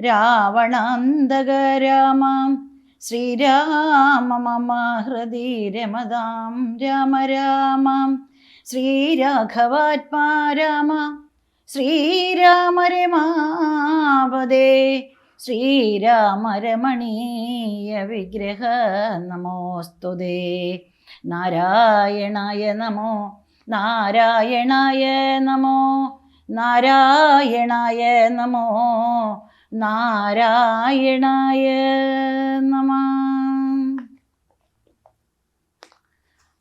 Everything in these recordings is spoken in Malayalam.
രാവണാന്തക രാമ ശ്രീരാമ മമ രമതാം രാമ രാമാം ശ്രീരാഘവാത്മാ രാമ ശ്രീരാമ രമാപദേ ശ്രീരാമ രമണീയ വിഗ്രഹ നമോസ്തുതേ. നാരായണായ നമോ. നാരായണായ നമോ. നാരായണായ നമോ. നാരായണായ നമ.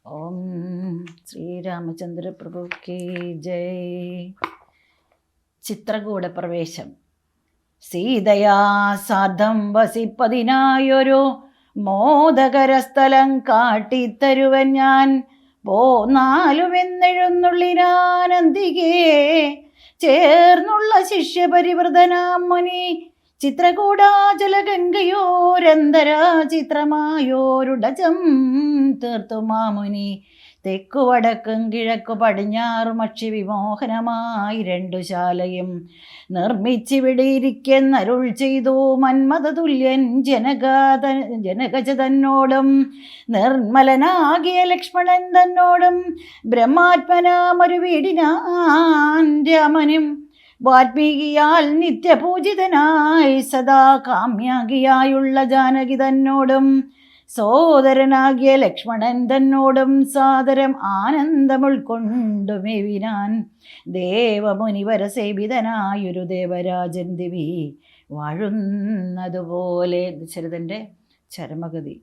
ഓം ശ്രീരാമചന്ദ്ര പ്രഭു കി ജയ്. ചിത്രകൂട പ്രവേശം സീതയാ സാധം വസിപ്പതിനായൊരു മോദകര സ്ഥലം കാട്ടിത്തരുവൻ ഞാൻ. പോന്നാലുമെന്നെഴുന്നുള്ളിനാനന്ദികേ ചേർന്നുള്ള ശിഷ്യപരിവൃതനാം ചിത്രകൂടാചലഗംഗയോരന്തരാ ചിത്രമായോരുടജം തീർത്തു മാമുനി. തെക്കു വടക്കും കിഴക്കു പടിഞ്ഞാറു മക്ഷി വിമോഹനമായി രണ്ടു ശാലയും നിർമ്മിച്ചിവിടെയിരിക്കെന്നരുൾ ചെയ്തു മന്മത തുല്യൻ ജനകാത ജനകജ തന്നോടും നിർമ്മലനാകിയ ലക്ഷ്മണൻ തന്നോടും ബ്രഹ്മാത്മനാമൊരു വീടിനാൻ രാമനും വാൽമീകിയാൽ നിത്യപൂജിതനായി സദാ കാമ്യാകിയായുള്ള ജാനകി തന്നോടും സോദരനാകിയ ലക്ഷ്മണൻ തന്നോടും സാദരം ആനന്ദം ഉൾക്കൊണ്ടുമെവിനാൻ ദേവമുനിവര സേവിതനായൊരു ദേവരാജൻ ദിവി വാഴുന്നതുപോലെ. ദശരഥന്റെ ചരമഗതി.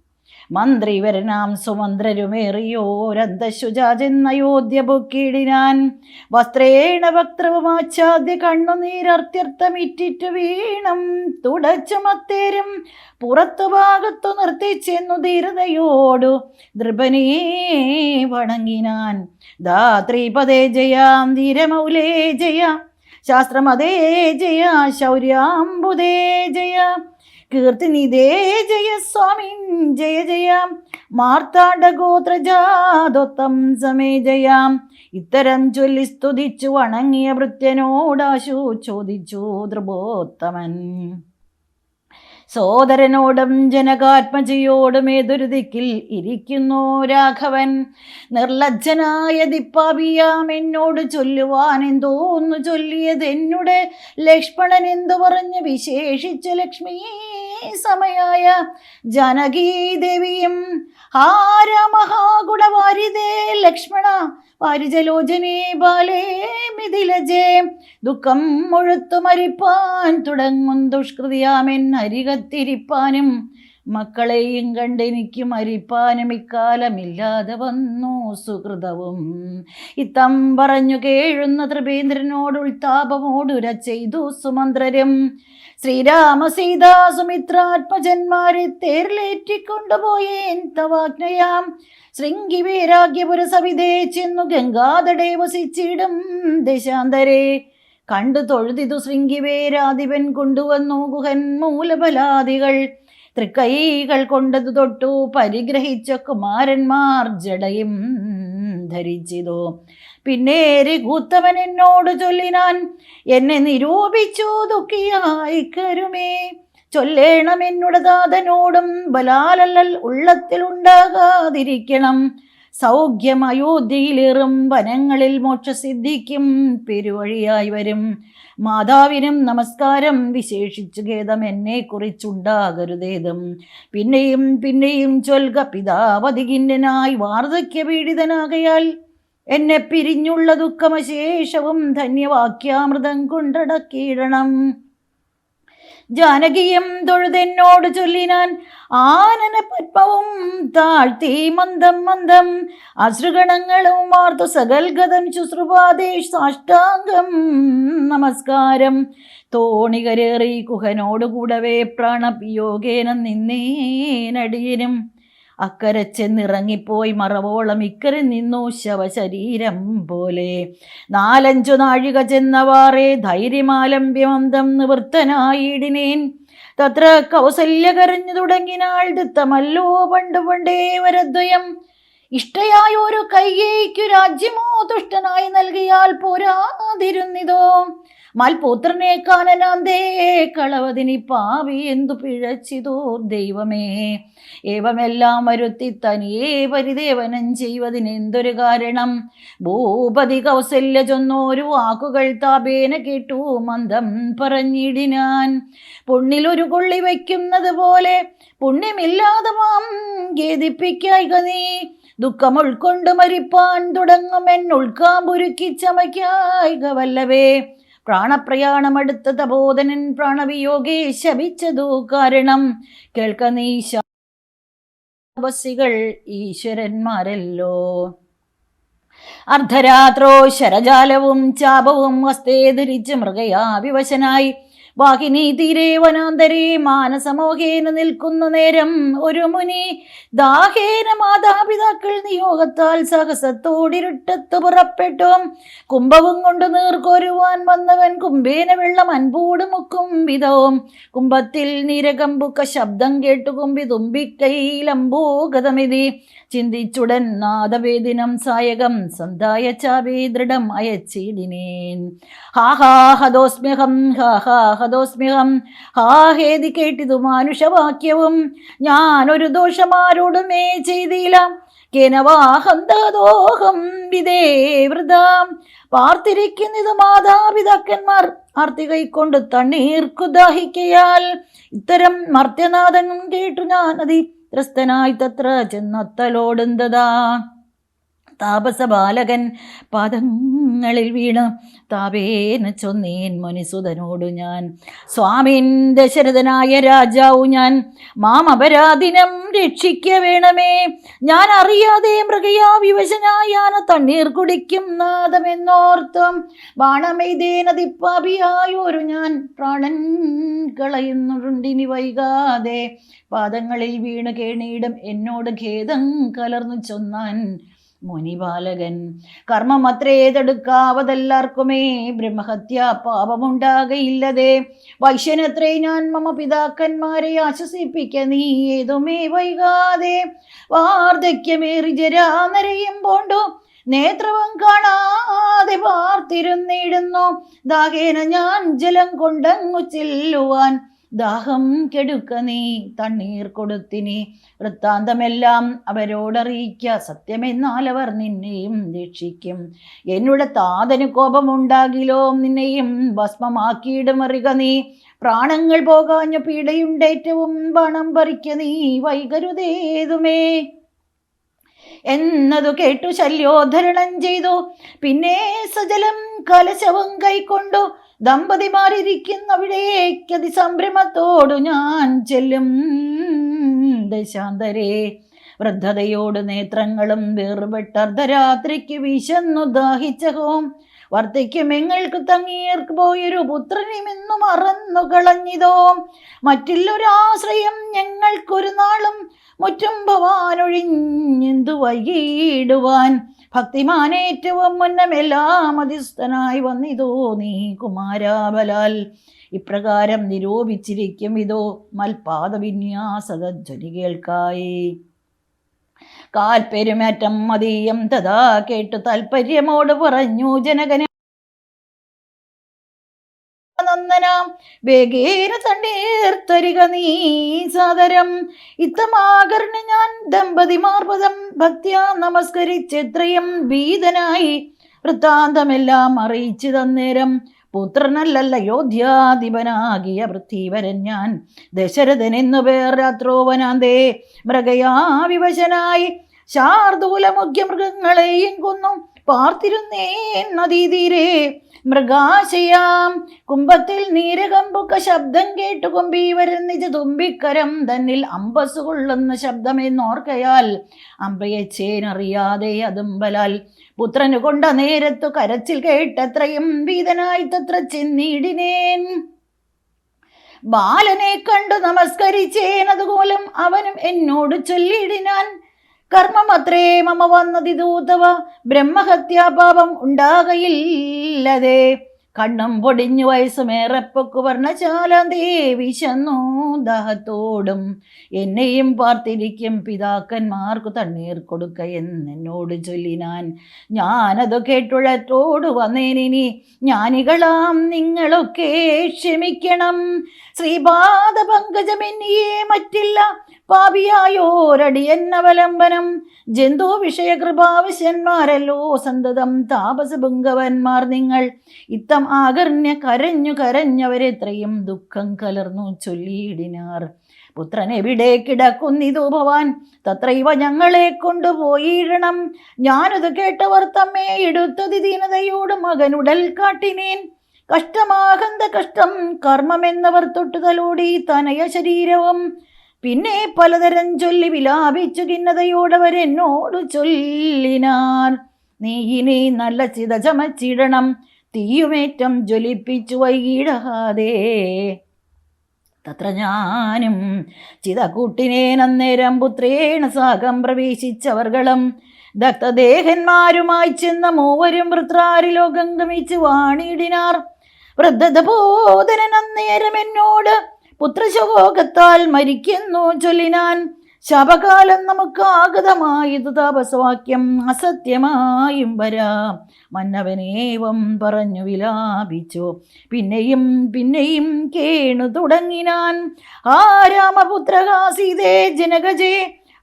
മന്ത്രിവരനാം സുമന്ത്രരുമേറിയോരന്തശുജാജെന്നയോധ്യ പൊക്കിയിടിനാൻ വസ്ത്രേണ വക്രവുമാച്ഛാദ്യ കണ്ണുനീരർത്ഥ്യർത്ഥമിറ്റിറ്റു വീണം. തുടച്ചമത്തേരും പുറത്തു ഭാഗത്തു നിർത്തിച്ചെന്നു ധീരതയോടു നൃപനേ വണങ്ങിനാൻ. ധാത്രീപദേ ജയാം ധീരമൗലേ ജയ ശാസ്ത്രമതേ ജയ ശൗര്യാംബുദേ ജയ. കീർത്തിനിതേ ജയ സ്വാമി ജയ ജയ. മാർത്താണ്ഡഗോത്രജാതൊത്തം സമേ ജയാം. ഇത്തരം ചൊല്ലി സ്തുതിച്ചു വണങ്ങിയ ഭൃത്യനോടാശു ചോദിച്ചു ധ്രുവോത്തമൻ സോദരനോടും ജനകാത്മജയോടും ഏതൊരു ദിക്കിൽ ഇരിക്കുന്നു രാഘവൻ? നിർലജ്ജനായ ദിപ്പാവിയാം എന്നോട് ചൊല്ലുവാൻ എന്തോന്നു ചൊല്ലിയത്. എന്നുടെ ലക്ഷ്മണൻ എന്തു പറഞ്ഞ്? വിശേഷിച്ചു ലക്ഷ്മി. സമയായ ജാനകീദേവിയും ഹാര മഹാഗുണവാരിതേ ലക്ഷ്മണ വാരിജലോചനേ ബാലേ മിഥിലജേ ദുഃഖം മുഴുത്തു മരിപ്പാൻ തുടങ്ങും ദുഷ്കൃതിയാമെൻ അരികത്തിരിപ്പാനും മക്കളെയും കണ്ടെനിക്ക് മരിപ്പാനും ഇക്കാലമില്ലാതെ വന്നു സുഹൃതവും. ഇത്തം പറഞ്ഞു കേഴുന്ന ത്രിപേന്ദ്രനോട് ഉൾതാപമോടുര ചെയ്തു സുമന്ത്രരും. ശ്രീരാമ സീതാ സുമിത്രാത്മജന്മാരെ തേരിലേറ്റിക്കൊണ്ടുപോയേൻ തവാജ്ഞയാം ശൃംഗി വൈരാഗ്യപുര സവിതേ ചെന്നു ഗംഗാതടേ വസിച്ചിടും ദശാന്തരെ. കണ്ടു തൊഴുതിതു ശൃംഗിവേരാധിപൻ കൊണ്ടുവന്നു ഗുഹൻ മൂലബലാദികൾ. തൃക്കൈകൾ കൊണ്ടത് തൊട്ടു പരിഗ്രഹിച്ച കുമാരന്മാർ ജടയും ധരിച്ചിതു. പിന്നെ രഘുത്തമൻ എന്നോട് ചൊല്ലിനാൻ എന്നെ നിരൂപിച്ചു ദുഃഖിയായി കരുമേ. ചൊല്ലേണം എന്നുടതാതനോടും ബലാലല്ലൽ ബലാലല്ലൽ ഉള്ളത്തിലുണ്ടാകാതിരിക്കണം സൗഖ്യം അയോധ്യയിലേറും വനങ്ങളിൽ മോക്ഷസിദ്ധിക്കും പെരുവഴിയായി വരും. മാതാവിനും നമസ്കാരം വിശേഷിച്ചു ഖേദം എന്നെ കുറിച്ചുണ്ടാകരുതേതും പിന്നെയും പിന്നെയും ചൊൽക പിതാവധികിന്നനായി വാർദ്ധക്യ പീഡിതനാകയാൽ എന്നെ പിരിഞ്ഞുള്ള ദുഃഖമശേഷവും ധന്യവാക്യാമൃതം കൊണ്ടടക്കിയിടണം. ജാനകിയും തൊഴുതെന്നോട് ചൊല്ലിനാൻ ആനന പത്മവും താഴ്ത്തി മന്ദം മന്ദം അശ്രുഗണങ്ങളും വാർത്തു സകൽഗതം ശുശ്രുപാതേ സാഷ്ടാംഗം നമസ്കാരം. തോണികരേറി കുഹനോടുകൂടവേ പ്രാണപിയോഗേന നിന്നേനടിയനും. അക്കരെ ചെന്നിറങ്ങിപ്പോയി മറവോളം ഇക്കരെ നിന്നു ശവശരീരം പോലെ. നാലഞ്ചു നാഴിക ചെന്നവാറേ ധൈര്യമാലംബ്യമന്തം നിവൃത്തനായിടിനേൻ. തത്ര കൗസല്യ കരഞ്ഞു തുടങ്ങിനാൾ ദത്തമല്ലോ പണ്ട് പണ്ടേ വരദ്വയം. ഇഷ്ടയായ ഒരു കൈകേയ്ക്കു രാജ്യമോ തുഷ്ടനായി നൽകിയാൽ പോരാതിരുന്നിതോ. മൽപുത്രനെ കാനനാന്തേ കളവതിനി പാവി എന്തു പിഴച്ചിതോ ദൈവമേ. ഏവമെല്ലാം വരുത്തി തനിയേ പരിദേവനം ചെയ്യുവതിന് എന്തൊരു കാരണം? ഭൂപതി കൗസല്യ ചൊന്നോരു വാക്കുകൾ താപേന കേട്ടു മന്ദം പറഞ്ഞിടിനാൻ. പുണ്ണിലൊരു കൊള്ളി വയ്ക്കുന്നത് പോലെ പുണ്യമില്ലാതെ മാം ഖേദിപ്പിക്കായിക നീ. ദുഃഖം ഉൾക്കൊണ്ട് മരിപ്പാൻ തുടങ്ങും എന്നുൾക്കാമ്പുരുക്കി ചമയ്ക്കായിക വല്ലവേ. പ്രാണപ്രയാണമെടുത്ത തപോധനൻ പ്രാണവിയോഗേ ശപിച്ചതു കാരണം. കേൾക്ക നീ ശാപസികൾ ഈശ്വരന്മാരല്ലോ. അർദ്ധരാത്രോ ശരജാലവും ചാപവും ഹസ്തേ ധരിച്ച് മൃഗയാ വിവശനായി വാഹിനി തീരെ വനാന്തരേ മാനസമോഹേന നിൽക്കുന്ന നേരം. ഒരു മുനി ദാഹേന മാതാപിതാക്കൾ നിയോഗത്താൽ സഹസത്തോടിരുട്ടത്ത് പുറപ്പെട്ടു. കുംഭവും കൊണ്ട് നീർക്കൊരുവാൻ വന്നവൻ കുംഭേന വെള്ളം അൻപൂട് മുക്കും വിധവും. കുംഭത്തിൽ നിരകമ്പുക്ക ശബ്ദം കേട്ടു കുമ്പി തുമ്പിക്കൈലംബോഗതമിതി ചിന്തിച്ചുടൻ നാദവേദിനം സായകം സന്തായ ചാവേ ദൃഢം അയച്ചിടിനേൻ. ഹാ ഹാ ഹതോസ്മ്യഹം ഹാ ഹാ ഹതോസ്മ്യഹം ഹാ ഹേതി കേട്ടിതു മാനുഷവാക്യവും. ഞാനൊരു ദോഷമാരോടുമേ ചെയ്തില്ല. കേനവാഹന്തോഹം വിദേവൃതാം പാർത്തിരിക്കുന്നത് മാതാപിതാക്കന്മാർ ആർത്തി കൈക്കൊണ്ട് തണ്ണീർക്കു ദാഹിക്കയാൽ. ഇത്തരം മർത്യനാഥൻ കേട്ടു ഞാൻ അതി ത്രസ്തനായി തത്ര ചെന്നൊത്തലോടുന്നതാ. താപസ ബാലകൻ പാദങ്ങളിൽ വീണ് താപേന ചൊന്നീൻ മുനിസുതനോടു ഞാൻ. സ്വാമിൻ ദശരഥനായ രാജാവു ഞാൻ. മാം അപരാധിനം രക്ഷിക്ക വേണമേ. ഞാൻ അറിയാതെ മൃഗയാ വിവശനായാന തണ്ണീർ കുടിക്കും നാദമെന്നോർത്തും. ബാണമെയ്തേനതിപ്പാപിയായൊരു ഞാൻ. പ്രാണൻ കളയുന്നുണ്ടിനി വൈകാതെ. പാദങ്ങളിൽ വീണ് കേണീടും എന്നോട് ഖേദം കലർന്നു ചൊന്നാൻ മുനിബാലകൻ കർമ്മം അത്രേതെടുക്കാവതെല്ലാവർക്കുമേ ബ്രഹ്മഹത്യ പാപമുണ്ടാകയില്ലതേ. വൈശ്യനത്രേ ഞാൻ മമ പിതാക്കന്മാരെ ആശ്വസിപ്പിക്ക നീ ഏതുമേ വൈകാതെ. വാർദ്ധക്യമേറി ജരാനരയും പോണ്ടു നേത്രവും കാണാതെ പാർത്തിരുന്നിടുന്നു ദാഹേന ഞാൻ ജലം കൊണ്ടങ്ങു ചെല്ലുവാൻ ദാഹം കെടുക്ക നീ തണ്ണീർ കൊടുത്തിനി വൃത്താന്തമെല്ലാം അവരോടറിയിക്ക. സത്യമെന്നാൽ അവർ നിന്നെയും രക്ഷിക്കും. എന്നുടെ താതന് കോപമുണ്ടാകിലോ? നിന്നെയും ഭസ്മമാക്കിയിടുമറിക നീ. പ്രാണങ്ങൾ പോകാഞ്ഞ പീഡയുണ്ടേറ്റവും പണം പറിക്ക നീ. വൈകരുതേതുമേ? എന്നതു കേട്ടു ശല്യോധരണം ചെയ്തു? പിന്നെ സജലം കലശവും കൈക്കൊണ്ടു ദമ്പതിമാരിയ്ക്കുന്നവിടേക്കതി സംഭ്രമത്തോടു ഞാൻ ചെല്ലും. ദശാന്തരേ വൃദ്ധതയോട് നേത്രങ്ങളും വേർപെട്ട അർദ്ധരാത്രിക്ക് വിശന്നു ദാഹിച്ച ഹോം. വർദ്ധിക്കും എങ്ങൾക്ക് തങ്ങീർക്ക് പോയൊരു പുത്രനുമെന്നു മറന്നു കളഞ്ഞിതോ. മറ്റില്ലൊരാശ്രയം ഞങ്ങൾക്കൊരു നാളും മുറ്റും ഭവാനൊഴിഞ്ഞെന്തു വൈകിടുവാൻ? ഭക്തിമാനേറ്റവും മുന്നമെല്ലാം അധിസ്ഥനായി വന്നിതോ നീ കുമാരാബലാൽ. ഇപ്രകാരം നിരൂപിച്ചിരിക്കും ഇതോ മൽപാദ വിന്യാസതധ്വനി കേൾക്കായി. കാൽപ്പെരുമാറ്റം മതീയം തഥാ കേട്ടു താൽപര്യമോട് പറഞ്ഞു ജനകന് വേഗേന തണ്ണീർത്തരിക നീ സാദരം. ഇത്തമാകർണ് ഞാൻ ദമ്പതിമാർപദം ഭക്ത്യാ നമസ്കരിച്ചെത്രയും ഭീതനായി. വൃത്താന്തമെല്ലാം അറിയിച്ചു തന്നേരം പുത്രനല്ലല്ല യോധ്യാധിപനാകിയ പൃഥ്വീവരൻ ഞാൻ. ദശരഥൻ എന്നു പേർ രാത്രോവനാന്തേ. മൃഗയാ വിവശനായി മൃഗങ്ങളെയും കൊന്നു. പാർത്തിരുന്നേ നദീതീരെ. മൃഗാശയാം. കുംഭത്തിൽ നീരകമ്പുക്ക ശബ്ദം കേട്ടു കൊമ്പി വരുന്നിച്ച് തുമ്പിക്കരം തന്നിൽ അമ്പസ് കൊള്ളുന്ന ശബ്ദമെന്നോർക്കയാൽ അമ്പയച്ചേനറിയാതെ അതുമ്പലാൽ. പുത്രനു കൊണ്ട നേരത്തു കരച്ചിൽ കേട്ടത്രയും വീതനായി തത്ര ചെന്നിടിനേൻ. ബാലനെ കണ്ടു നമസ്കരിച്ചേനതുപോലും അവനും എന്നോട് ചൊല്ലിയിടിനാൻ കർമ്മമത്രേ മമ വന്നതിദൂതവ ബ്രഹ്മഹത്യാപാപം ഉണ്ടാകയില്ലതേ. കണ്ണും പൊടിഞ്ഞു വയസ്സുമേറപ്പൊക്കു വർണശാലാന്തേ വിശന്നു ദാഹത്തോടും. എന്നെയും പാർത്തിരിക്കും പിതാക്കന്മാർക്കു തണ്ണീർ കൊടുക്ക എന്നോട് ചൊല്ലിനാൻ. ഞാനത് കേട്ടുഴത്തോട് വന്നേനിനി. ജ്ഞാനികളാം നിങ്ങളൊക്കെ ക്ഷമിക്കണം. ശ്രീപാദ പങ്കജമെന്നിയേ മറ്റില്ല. പാപിയായോരടിയന്നവലംബനം ജന്തു വിഷയകൃപാവശ്യന്മാരല്ലോ സന്തതം താപസഭുങ്കവന്മാർ നിങ്ങൾ. ഇത്തം ആകർണ്യ കരഞ്ഞു കരഞ്ഞവരെത്രയും ദുഃഖം കലർന്നു ചൊല്ലിയിടിനാർ. പുത്രൻ എവിടെ കിടക്കുന്നിതു ഭവാൻ? തത്രൈവ ഞങ്ങളെ കൊണ്ടുപോയിടണം. ഞാനത് കേട്ടവർ തമ്മേ എടുത്തതി ദീനതയോട് മകനുടൽ കാട്ടിനേൻ. കഷ്ടമാകന്ത കഷ്ടം കർമ്മമെന്നവർ തൊട്ടുതലോടി തനയ ശരീരവും പിന്നെ പലതരം ചൊല്ലി വിലാപിച്ചു ഖിന്നതയോടവരെന്നോട് ചൊല്ലിനാർ. ഇനി നല്ല ചിത ചമച്ചിടണം തീയുമേറ്റം ജ്വലിപ്പിച്ചു വൈകിടാതെ. തത്ര ഞാനും ചിതകൂട്ടിനേനന്നേരം പുത്രേണ സാകം പ്രവേശിച്ചവർകളും ദക്തദേഹന്മാരുമായി ചെന്ന മൂവരും വൃത്രാരിലോകം ഗമിച്ച് വാണിടിനാർ. വൃദ്ധത ബോധനൻ അന്നേരം എന്നോട് പുത്രശോകത്താൽ മരിക്കുന്നു ചൊല്ലിനാൻ. ശപകാലം നമുക്ക് ആഗതമായത് താപസവാക്യം അസത്യമായും വരാം. മന്നവനേവം പറഞ്ഞു വിലാപിച്ചു. പിന്നെയും പിന്നെയും കേണു തുടങ്ങിനാൻ. ആ രാമപുത്രകാസീതേ ജനകജേ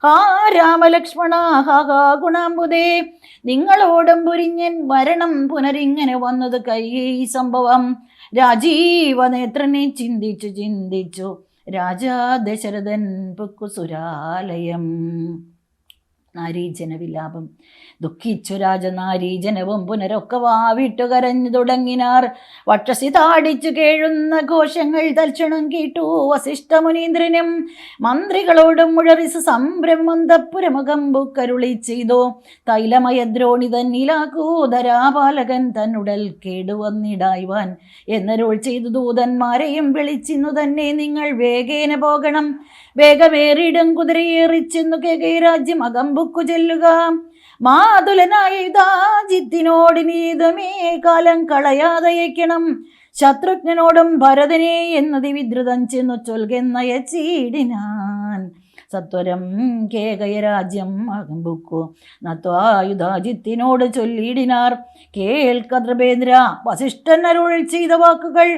ആ രാമലക്ഷ്മണ ഹാ ഗുണാംബുദേ നിങ്ങളോടും പുരിഞ്ഞൻ വരണം പുനരിങ്ങനെ വന്നത് കൈ സംഭവം. രാജീവനേത്രനെ ചിന്തിച്ചു ചിന്തിച്ചു. രാജാ ദശരഥൻ പുക്കുസുരാലയം. നാരീജന വിലാപം ദുഃഖിച്ചു രാജനാരീജനവും പുനരൊക്കെ വാവിട്ടു കരഞ്ഞു തുടങ്ങിനാർ. വക്ഷസി താടിച്ചു കേഴുന്ന ഘോഷങ്ങൾ തൽക്ഷണം കേട്ടു. വസിഷ്ഠ മുനീന്ദ്രനും മന്ത്രികളോടും മുഴറിസ് സംഭ്രമന്തപുരമുഖം ബുക്കരുളി ചെയ്തു. തൈലമയദ്രോണി തന്നിലാക്കൂതരാപാലകൻ തന്നുടൽ കേടുവന്നിടായുവാൻ എന്നരുൾ ചെയ്തു ദൂതന്മാരെയും വിളിച്ചിന്നു തന്നെ നിങ്ങൾ വേഗേന പോകണം. വേഗമേറിയിടും കുതിരയേറിച്ചെന്നു കേകൈ രാജ്യം അകമ്പുക്കു ചെല്ലുക. മാതുലനായ യുധാജിത്തിനോട് നീതമേ കാലം കളയാതയക്കണം ശത്രുഘ്നോടും ഭരതനെ എന്നതി വിദ്രുതം ചെന്നു ചൊൽകെന്നയച്ചീടിനാൻ സത്വരം കേകയ രാജ്യം അകമ്പുക്കു നത്വായുധാജിത്തിനോട് ചൊല്ലിയിടിനാർ. കേൾക്ക ദ്രപേന്ദ്ര വസിഷ്ഠൻ അരുൾ ചെയ്ത വാക്കുകൾ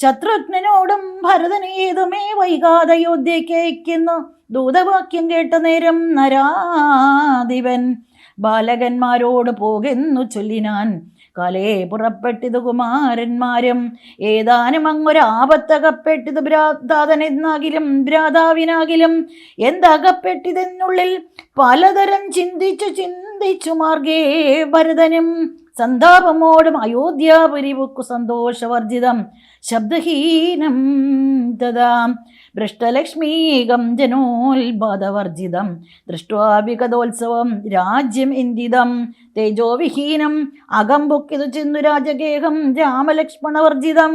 ശത്രുഘ്നോടും ഭരതനേതുമേ വൈകാതെ യോധ്യയ്ക്ക് അയക്കുന്നു ദൂതവാക്യം കേട്ട നേരം നരാധിപൻ ബാലകന്മാരോട് പോകുന്നു ചൊല്ലിനാൻ. കലേ പുറപ്പെട്ടിത് കുമാരന്മാരും ഏതാനും അങ്ങൊരാപത്തകപ്പെട്ടിത് ഭ്രാതാതനെന്നാകിലും ഭ്രാതാവിനാകിലും എന്തകപ്പെട്ടിതെന്നുള്ളിൽ പലതരം ചിന്തിച്ചു ചിന്തിച്ചു മാർഗേ ഭരതനും സന്താപമോടും അയോധ്യാപുരിവുക്കു സന്തോഷവർജിതം. ശബ്ദഹീനം തഥാ. ഭ്രഷ്ടലക്ഷ്മീകം ജനോത്പാദവർജിതം ദൃഷ്ട്വാഭിഗതോത്സവം രാജ്യം ഇന്ദിതം. തേജോവിഹീനം അകംബുക്കിതു ചിന്നു രാജഗേഹം രാമലക്ഷ്മണവർജിതം.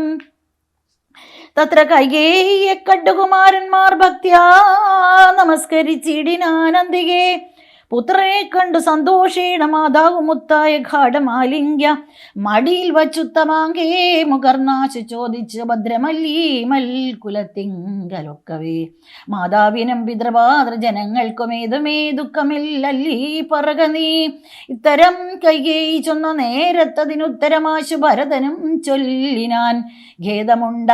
തത്ര കൈകേയ കണ്ടുകുമാരന്മാർ ഭക്തിയാ നമസ്കരിച്ചിടിനാനന്ദികേ. പുത്രനെ കണ്ടു സന്തോഷേണ മാതാവ് മുത്തായ ഘാടമാലിംഗ്യ. മടിയിൽ വച്ചുത്തമാങ്കേ മുകർനാശു ചോദിച്ച് ഭദ്രമല്ലീ മൽകുലത്തിങ്കലൊക്കവേ മാതാവിനും പിതൃപാതൃ ജനങ്ങൾക്കുമേതുമേ ദുഃഖമില്ലല്ലീ പറക നീ. ഇത്തരം കയ്യേ ചൊന്ന നേരത്തതിനുത്തരമാശു ഭരതനും ചൊല്ലിനാൻ ഖേദമുണ്ട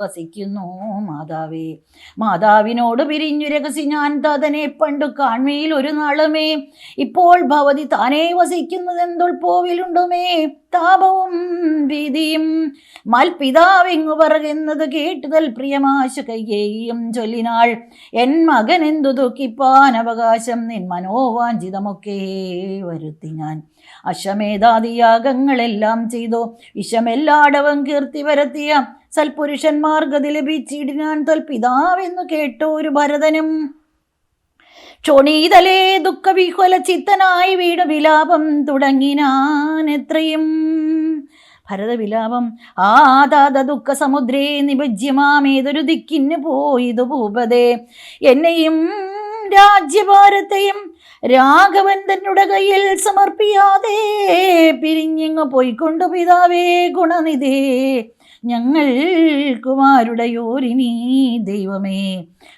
വസിക്കുന്നു മാതാവേ. മാതാവിനോട് പിരിഞ്ഞു രഹസി ഞാൻ തതനെ പണ്ടു കാൺമയിൽ ഒരു നാളുമേ. ഇപ്പോൾ ഭവതി താനേ വസിക്കുന്നത് പോവിലുണ്ടുമേ താപവും ഭീതിയും മൽപിതാവിങ്ങു പറയുന്നത് കേട്ടുതൽ പ്രിയമാശ കയ്യേയും ചൊല്ലിനാൾ. എൻ മകൻ എന്തു ദുഃഖിപ്പാൻ അവകാശം നിൻ മനോവാഞ്ചിതമൊക്കെ വരുത്തി ഞാൻ. അശ്വമേധാദിയാഗങ്ങളെല്ലാം ചെയ്തു വിഷമെല്ലാടവം കീർത്തി വരത്തിയ സൽപുരുഷന്മാർ ഗതി ലഭിച്ചിടിനാൻ തൽ പിതാവെന്നു കേട്ടു ഒരു ഭരതനും. ക്ഷോണീതലേ ദുഃഖവിഹ്വല ചിത്തനായി വീട് വിലാപം തുടങ്ങിനാൻ എത്രയും. ഭരതവിലാപം ആദാത ദുഃഖ സമുദ്രേ നിഭജ്യമാമേതൊരു ദിക്കിന് പോയിതു ഭൂപതേ. എന്നെയും രാജ്യഭാരത്തെയും രാഘവൻ തന്നുടെ കയ്യിൽ സമർപ്പിയാതെ പിരിഞ്ഞിങ്ങ് പോയിക്കൊണ്ടു പിതാവേ ഗുണനിധേ. ഞങ്ങൾ കുമാരുടയോരിനി ദൈവമേ.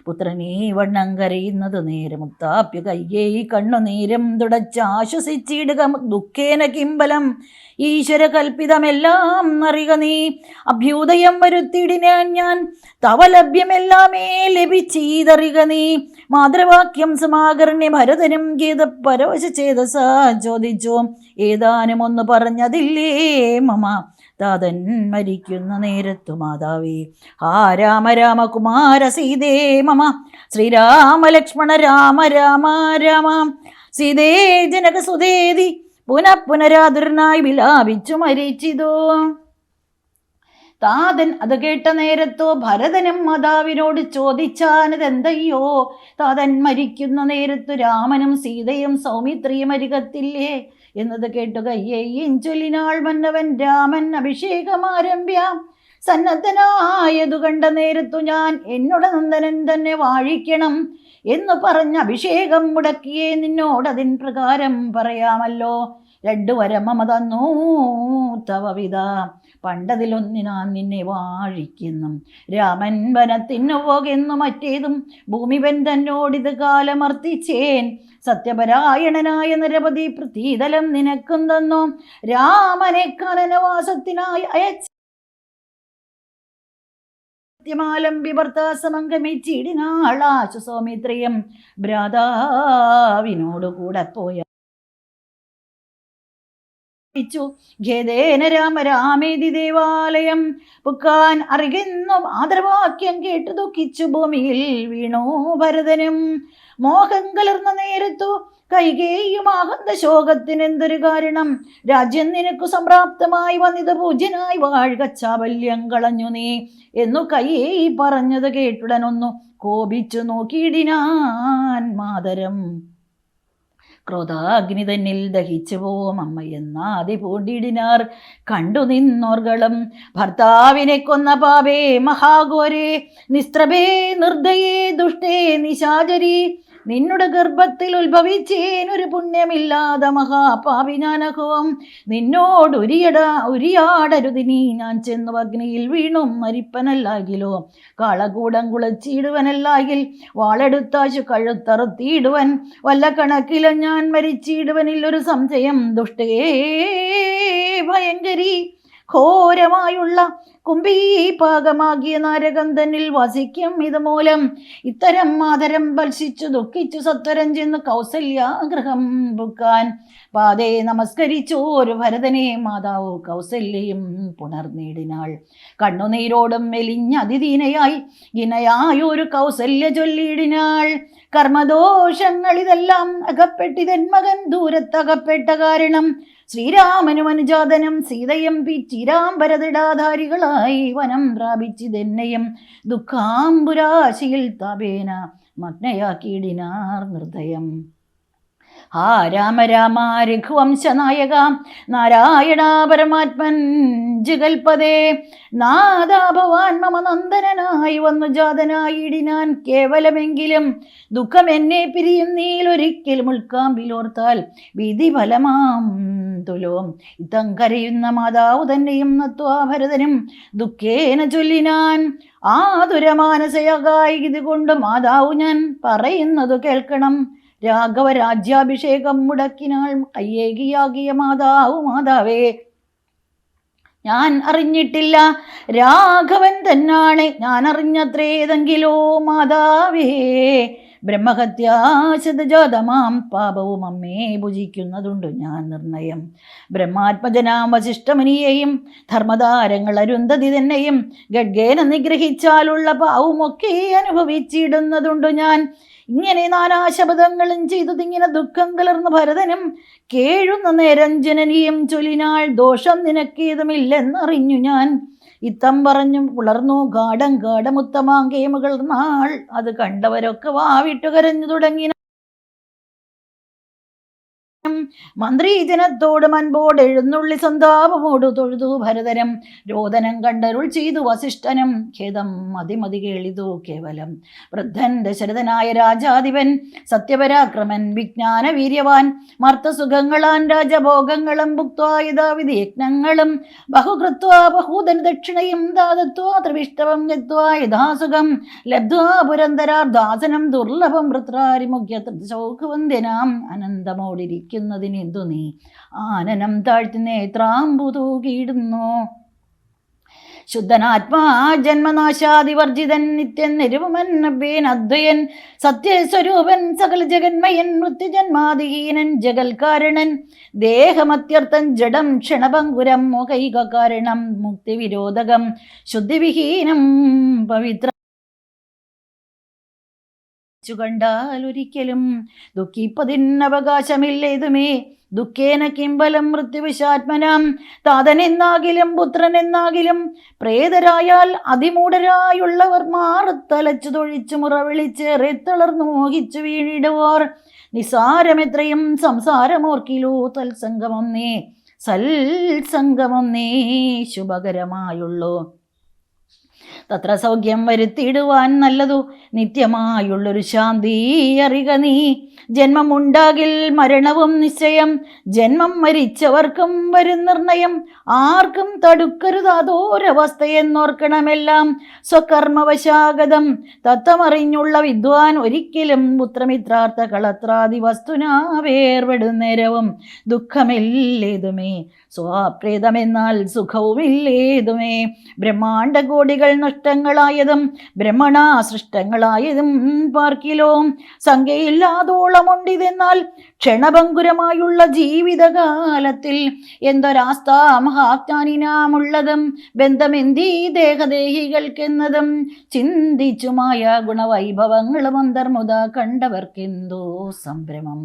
പുത്രനീ വണ്ണം കരയുന്നത് നേരമുത്താപ്യ കയ്യേ കണ്ണുനീരം തുടച്ചാശ്വസിച്ചിടുക ദുഃഖേന കിമ്പലം ഈശ്വര കൽപ്പിതമെല്ലാം അറിയുക നീ. അഭ്യുദയം വരുത്തിയിടിനാൻ ഞാൻ തവ ലഭ്യമെല്ലാമേ ലഭിച്ചീതറിയുക നീ. മാതൃവാക്യം സമാകർണ്യ ഭരതനും ഗീത പരവശ ചേതസ ചോദിച്ചു. ഏതാനും ഒന്ന് പറഞ്ഞതില്ലേ മമ. താതൻ മരിക്കുന്ന നേരത്തു മാതാവേ. ആ രാമ രാമ കുമാര സീതേ മമ. ശ്രീരാമ ലക്ഷ്മണ രാമ രാമ രാമ. സീതേ ജനക സുതേതി പുനഃ വിലാപിച്ചു മരിച്ചിതോ. താതൻ അത് കേട്ട നേരത്തോ ഭരതനും മാതാവിനോട് ചോദിച്ചാനതെന്തയ്യോ? താതൻ മരിക്കുന്ന നേരത്തു രാമനും സീതയും സൗമിത്രിയും അരികത്തില്ലേ? എന്നത് കേട്ടു കയ്യേയും ചൊല്ലിനാൾ മന്നവൻ രാമൻ അഭിഷേകം ആരംഭ്യാം സന്നദ്ധനായതു കണ്ട നേരത്തു ഞാൻ എന്നോട് നന്ദനൻ തന്നെ വാഴിക്കണം എന്നു പറഞ്ഞ അഭിഷേകം മുടക്കിയേ നിന്നോടതിൻ പ്രകാരം പറയാമല്ലോ. രണ്ടു വരമമ തന്നു തവവിത പണ്ടതിലൊന്നിനാൻ നിന്നെ വാഴിക്കുന്നു. രാമൻ വനത്തിനു പോകുന്നു മറ്റേതും ഭൂമിവൻ തന്നോടിത് കാലമർത്തിച്ചേൻ. സത്യപരായണനായ നിരവധി പ്രതീതലം നിനക്കും തന്നു രാമനെ കനനവാസത്തിനായി അയച്ച സത്യമാലംബി ഭർത്താസമംഗമിച്ചിടിനാളാശു സൗമിത്രിയം ഭ്രാതാവിനോട് കൂടെ പോയ ഖേദേന രാമ രാമേതി ദേവാലയം. പുക്കാൻ അറിയുന്നു ആദരവാക്യം കേട്ടു ദുഃഖിച്ചു ഭൂമിയിൽ വീണോ ഭരതനും. മോഹം കലർന്ന നേരത്തു കൈകേയുമാകുന്ന ശോകത്തിന് എന്തൊരു കാരണം? രാജ്യം നിനക്കു സംപ്രാപ്തമായി വന്നിത് പൂജ്യനായി വാഴുക ചാബല്യം കളഞ്ഞു നീ എന്നു കയ്യേ പറഞ്ഞത് കേട്ടുടനൊന്നു കോപിച്ചു നോക്കിയിടിനാൻ മാതരം. ക്രോധാഗ്നി തന്നിൽ ദഹിച്ചു പോവും അമ്മയെന്നാതി പൂണ്ടിടിനാർ. കണ്ടു നിന്നോർകളും ഭർത്താവിനെ കൊന്ന പാപേ മഹാഘോരേ നിസ്ത്രഭേ നിർദ്ദയേ ദുഷ്ടേ നിശാചരി. നിന്നുടെ ഗർഭത്തിൽ ഉത്ഭവിച്ചേനൊരു പുണ്യമില്ലാതെ മഹാപാപി ഞാനകവും നിന്നോട് ഉരിയട ഉരിയാടരുതിനി ഞാൻ ചെന്നു അഗ്നിയിൽ വീണും മരിപ്പനല്ലാകിലോ. കാളകൂടം കുളച്ചിടുവനല്ലാകിൽ വാളെടുത്താശു കഴുത്തറുത്തിയിടുവൻ. വല്ല കണക്കിലും ഞാൻ മരിച്ചിടുവനിൽ ഒരു സംശയം. ദുഷ്ടേ ഭയങ്കരി. ഘോരമായുള്ള കുംഭീപാകമാകിയ നാരകം തന്നിൽ വസിക്കും ഇതുമൂലം. ഇത്തരം മാതരം ഭത്സിച്ചു ദുഃഖിച്ചു സത്വരം ചെന്ന് കൗസല്യാഗ്രഹം ബുക്കാൻ പാതേ നമസ്കരിച്ചു ഒരു ഭരതനെ മാതാവ് കൗസല്യയും പുനർനേടിനാൾ കണ്ണുനീരോടും മെലിഞ്ഞ അതിദീനയായി ഇനയായൊരു കൗസല്യ ചൊല്ലിയിടിനാൾ. കർമ്മദോഷങ്ങൾ ഇതെല്ലാം അകപ്പെട്ടിതൻ മകൻ ദൂരത്തകപ്പെട്ട കാരണം ശ്രീരാമനും സീതയം സീതയും പിച്ചിരാംബരതിടാധാരികളായി വനം പ്രാപിച്ചിതെന്നെയും ദുഃഖാംബുരാശിയിൽ താപേന മഗ്നയാക്കിയിടിനാർ നിർദ്ദയം. ആ രാമ രാമ രഘുവംശനായക നാരായണ പരമാത്മൻ ജുഗൽപദേ നാദാ ഭവാൻ മമ നന്ദനായി വന്നു ജാതനായിടിനാൻ കേവലമെങ്കിലും ദുഃഖം എന്നെ പിരിയുന്നീലൊരിക്കലും ഉൾക്കാമ്പിലോർത്താൽ വിധി ഫലമാം തുലോം ഇതം കരയുന്ന മാതാവ് തന്നെയും നത്വാഭരതനും ദുഃഖേന ചൊല്ലിനാൻ ആതുരമാനസയകായി ഇതുകൊണ്ട് മാതാവ് ഞാൻ പറയുന്നത് കേൾക്കണം. രാഘവ രാജ്യാഭിഷേകം മുടക്കിനാൾ കയ്യേകിയാകിയ മാതാവ് മാതാവേ. ഞാൻ അറിഞ്ഞിട്ടില്ല. രാഘവൻ തന്നാണ്. ഞാൻ അറിഞ്ഞത്രേതെങ്കിലോ മാതാവേ. ബ്രഹ്മഹത്യാശതജാതമാം പാപവും അമ്മേ ഭുജിക്കുന്നതുണ്ട് ഞാൻ നിർണയം. ബ്രഹ്മാത്മജനാം വശിഷ്ടമുനിയെയും ധർമ്മതാരങ്ങൾ അരുന്ധതി തന്നെയും ഗഡ്ഗേന നിഗ്രഹിച്ചാലുള്ള പാവുമൊക്കെ അനുഭവിച്ചിടുന്നതുണ്ട് ഞാൻ. ഇങ്ങനെ നാനാശബദങ്ങളും ചെയ്തതിങ്ങനെ ദുഃഖം കലർന്ന ഭരതനും കേഴുന്ന നിരഞ്ജനനിയും ചൊലിനാൾ ദോഷം നിനക്കേതുമില്ലെന്നറിഞ്ഞു ഞാൻ. ഇത്തം പറഞ്ഞു പുലർന്നു ഗാഠം ഗാഠമുത്തമാങ്കേമുകൾ നാൾ. അത് കണ്ടവരൊക്കെ വാവിട്ടു കരഞ്ഞു തുടങ്ങി മന്ത്രി ജനത്തോട് മൻപോട് എഴുന്നള്ളി സന്താപമോട് തൊഴുതു ഭരതരം. രോദനം കണ്ടരുൾ ചെയ്തു വസിഷ്ഠനം. ഖേദം മതിമതി കേളിതു കേവലം. വൃദ്ധൻ ദശരഥനായ രാജാധിപൻ സത്യപരാക്രമൻ വിജ്ഞാന വീര്യവാൻ മർത്തസുഖങ്ങളാൻ രാജഭോഗങ്ങളും ഭുക്വായുധാവിധി യജ്ഞങ്ങളും ബഹുകൃത്വാ ബഹൂതൻ ദക്ഷിണയും ദാതത്വാ ത്രിവിഷ്ടവം ഗത്വാ യഥാസുഖം ലബ്ധ്വാ പുരന്തരാർദാസനം ദുർലഭം വൃത്രാരിമുഖ്യ ശൗഖവന്ദ്യനാം അനന്തമോടിരിക്കുന്നതിനെന്തു നീ? ആനനം താഴ്ത്തി നേത്രാമ്പുതൂകിയിടുന്നു ശുദ്ധനാത്മാ ജന്മനാശാദിവർജിതൻ നിത്യൻ നിരുപമൻ അഭ്യൻ അദ്വയൻ സത്യസ്വരൂപൻ സകല ജഗന്മയൻ മൃത്യുജന്മാദിഹീനൻ ജഗൽകാരണൻ ദേഹമത്യർത്ഥം ജഡം ക്ഷണഭങ്കുരം മോഹൈക കാരണം മുക്തിവിരോധകം ശുദ്ധിവിഹീനം പവിത്ര കണ്ടാൽ ഒരിക്കലും ദുഃഖിപ്പതിനവകാശമില്ലേതുമേ ദുഃഖേന കിംബലം മൃത്യുവിശാത്മനാം. താതനെന്നാകിലും പുത്രനെന്നാകിലും പ്രേതരായാൽ അതിമൂഢരായുള്ളവർ മാറത്തലച്ചു തൊഴിച്ചു മുറവിളിച്ചേറെ തളർന്നു മോഹിച്ചു വീണിടുവാർ. നിസാരമെത്രയും സംസാരമോർക്കിലോ തത്സംഗമൊന്നേ സൽസംഗമൊന്നേ ശുഭകരമായുള്ളൂ. തത്ര സൗഖ്യം വരുത്തിയിടുവാൻ നല്ലതു. നിത്യമായുള്ളൊരു ശാന്തി അറിക നീ. ജന്മമുണ്ടാകിൽ മരണവും നിശ്ചയം. ജന്മം മരിച്ചവർക്കും വരും നിർണയം. ആർക്കും തടുക്കരുത് അതോരവസ്ഥയെന്നോർക്കണമെല്ലാം സ്വകർമ്മവശാഗതം. തത്വമറിഞ്ഞുള്ള വിദ്വാൻ ഒരിക്കലും പുത്രമിത്രാർത്ഥ കളത്രാദി വസ്തുനാ വേർപെടുന്നേരവും ദുഃഖമില്ലേതുമേ. സ്വാപ്രേതമെന്നാൽ സുഖവുമില്ലേതുമേ. ബ്രഹ്മാണ്ട കോടികൾ നഷ്ടങ്ങളായതും ബ്രഹ്മണാ സൃഷ്ടങ്ങളായതും പാർക്കിലോ സംഖ്യയില്ലാതോളമുണ്ടിതെന്നാൽ ക്ഷണഭങ്കുരമായുള്ള ജീവിതകാലത്തിൽ എന്തൊരാസ്ഥ മഹാജ്ഞാനിനാമുള്ളതും ബന്ധമെന്തീ ദേഹദേഹികൾക്കെന്നതും? ചിന്തിച്ചുമായ ഗുണവൈഭവങ്ങളും അന്തർമുത കണ്ടവർക്കെന്തോ സംഭ്രമം.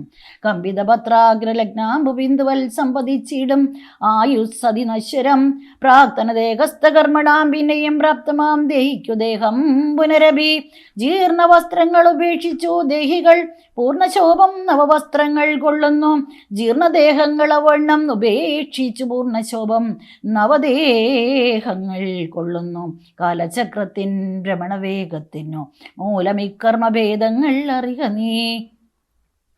കമ്പിതപത്രാഗ്രലഗ്നാംബു ബിന്ദുവൽ സമ്പതിച്ചിടും ആയുസ്സതി നശ്വരം. പ്രാക്തന ദേഹസ്ഥകർമ്മണാം പിന്നെയും പ്രാപ്തമാം. ദേഹിക്കു ദേഹം പുനരഭി. ജീർണ വസ്ത്രങ്ങൾ ഉപേക്ഷിച്ചു. ദേഹികൾ പൂർണശോഭം നവവസ്ത്രങ്ങൾ കൊള്ളുന്നു. ജീർണദേഹങ്ങൾ അവണ്ണം ഉപേക്ഷിച്ചു പൂർണശോഭം നവദേഹങ്ങൾ കൊള്ളുന്നു. കാലചക്രത്തിൻ ഭ്രമണവേഗത്തിനു മൂലമിക്കർമ്മഭേദങ്ങൾ അറിയ നീ.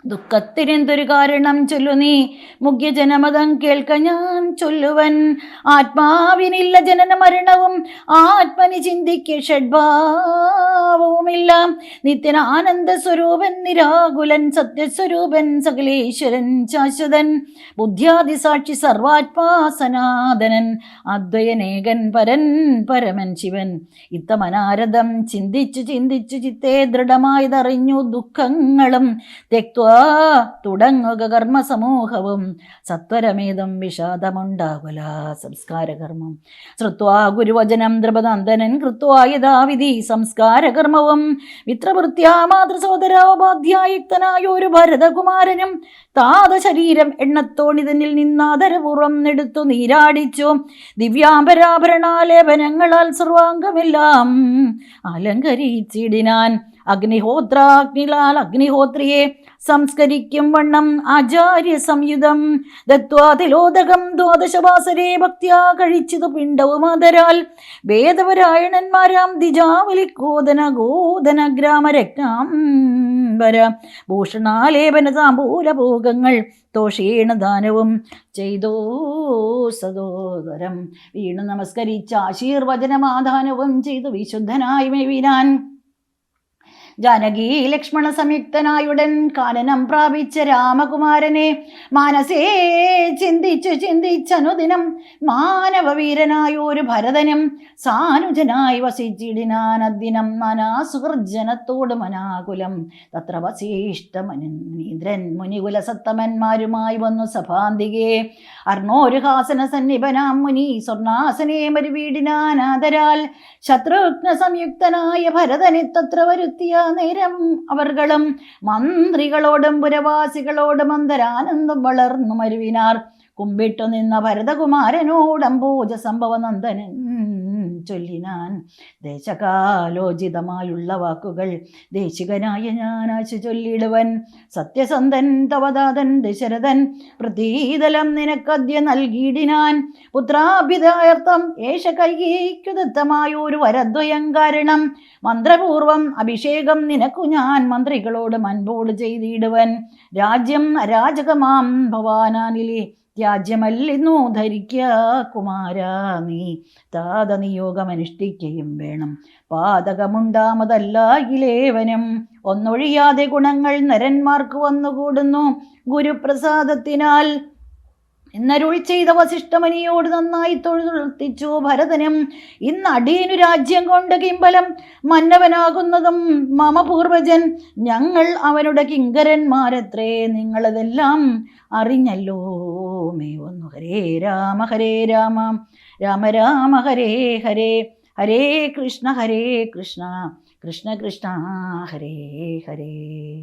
ദുഃഖത്തിനെന്തൊരു കാരണം ചൊല്ലു നീ? മുഖ്യ ജനമതം കേൾക്ക ഞാൻ ചൊല്ലുവൻ. ആത്മാവിനില്ല ജനന മരണവും ആത്മനി ചിന്തിക്ക് ഷഡ്ഭാവവുമില്ല. നിത്യന ആനന്ദ സ്വരൂപൻ നിരാകുലൻ സത്യസ്വരൂപൻ സകലേശ്വരൻ ശാശ്വതൻ. ബുദ്ധ്യാദി സാക്ഷി സർവാത്മാ സനാതനൻ അദ്വയനേകൻ പരൻ പരമൻ ശിവൻ. ഇത്തമനാരദം ചിന്തിച്ചു ചിന്തിച്ചു ചിത്തേ ദൃഢമായതറിഞ്ഞു ദുഃഖങ്ങളും തെക്വാ തുടങ്ങുക കർമ്മസമൂഹവും. സത്വരമേതം വിഷാദമുണ്ടാകുല സംസ്കാരകർമ്മം. ശ്രുത്വാ ഗുരുവചനം ദ്രപനന്ദനൻ കൃത്വാ യഥാവിധി സംസ്കാരകർമ്മവും. മിത്രവൃത്യാ മാതൃസോദരോപാധ്യായുക്തനായ ഒരു ഭരതകുമാരനും താത ശരീരം എണ്ണത്തോണിതനിൽ നിന്നാദരപൂർവം നെടുത്തു നീരാടിച്ചു. ദിവ്യാംബരാഭരണാലേപനങ്ങളാൽ സർവാംഗമെല്ലാം അലങ്കരിച്ചിടിനാൻ. അഗ്നിഹോത്രാഗ്നിലാൽ അഗ്നിഹോത്രിയെ സംസ്കരിക്കും വണ്ണം ആചാര്യ സംയുതം ദത്വാതിലോദകം ദ്വാദശവാസരെ ഭക്തിയാ കഴിച്ചതു പിണ്ടവും അതരാൽ വേദപരായണന്മാരാം ദിജാവലിക്കോദന ഗോദന ഗ്രാമരത്നാംബര ഭൂഷണാലേപന താമ്പൂലഭോഗങ്ങൾ തോഷീണ ദാനവും ചെയ്തോ സദോദരം വീണു നമസ്കരിച്ച ആശീർവചനമാധാനവും ചെയ്തു വിശുദ്ധനായി മെവിനാൻ ജാനകി ലക്ഷ്മണ സംയുക്തനായുടൻ കാനനം പ്രാപിച്ച രാമകുമാരനെ മാനസേ ചിന്തിച്ചു ചിന്തിച്ചനുദിനം മാനവവീരനായ ഒരു ഭരതനും സാനുജനായി വസിച്ചിടിനാൻ അദ്ദിനം നാനാസുഹൃജനത്തോട് മനാകുലം. തത്ര വസിഷ്ഠമനീന്ദ്രൻ മുനികുല സത്തമന്മാരുമായി വന്നു സഭാന്തികെ. അർണോരു ഹാസന സന്നിപനാം മുനി സ്വർണാസനെ മരുവീടിനാനാദരാൽ ശത്രുഘ്ന സംയുക്തനായ ഭരതനെ തത്ര വരുത്തിയ നേരം അവർകളും മന്ത്രികളോടും പുരവാസികളോടും അന്തരാനന്ദം വളർന്നു മരുവിനാർ. കുമ്പിട്ടു നിന്ന ഭരതകുമാരനോടംബോജ സംഭവ നന്ദനൻ. ചൊല്ലിനാൻ ദേശകാലോചിതമായുള്ള വാക്കുകൾ ദേശികനായ ഞാനാശു ചൊല്ലിടുവൻ. സത്യസന്ധൻ തവദാതൻ ദശരഥൻ പ്രതീതലം നിനക്കദ്യ നൽകിയിടിനാൻ. പുത്രാഭിതായർത്ഥം ഏഷ കൈകീക്കുദത്തമായ ഒരു വരദ്വയം കാരണം. മന്ത്രപൂർവം അഭിഷേകം നിനക്കു ഞാൻ മന്ത്രികളോട് മൻപോട് ചെയ്തിടുവൻ. രാജ്യം അരാജകമാം ഭവാനാനിലെ. ത്യാജ്യമല്ലിന്നു ധരിക്ക കുമാര നീ. താത നിയോഗമനുഷ്ഠിക്കുകയും വേണം. പാതകമുണ്ടാമതല്ലായിലേവനും. ഒന്നൊഴിയാതെ ഗുണങ്ങൾ നരന്മാർക്ക് വന്നുകൂടുന്നു. ഗുരുപ്രസാദത്തിനാൽ എന്നരുൾ ചെയ്ത വസിഷ്ഠമനിയോട് നന്നായി തൊഴുതുളർത്തിച്ചു ഭരതനും. ഇന്ന് അടിയനു രാജ്യം കൊണ്ട് കിംബലം മന്നവനാകുന്നതും മമ പൂർവജൻ ഞങ്ങൾ അവനുടെ കിങ്കരന്മാരത്രേ നിങ്ങളതെല്ലാം അറിഞ്ഞല്ലോ. മേ ഒന്നു ഹരേ രാമ ഹരേ രാമ. രാമ രാമ ഹരേ ഹരേ. ഹരേ കൃഷ്ണ ഹരേ കൃഷ്ണ. കൃഷ്ണ കൃഷ്ണ ഹരേ ഹരേ.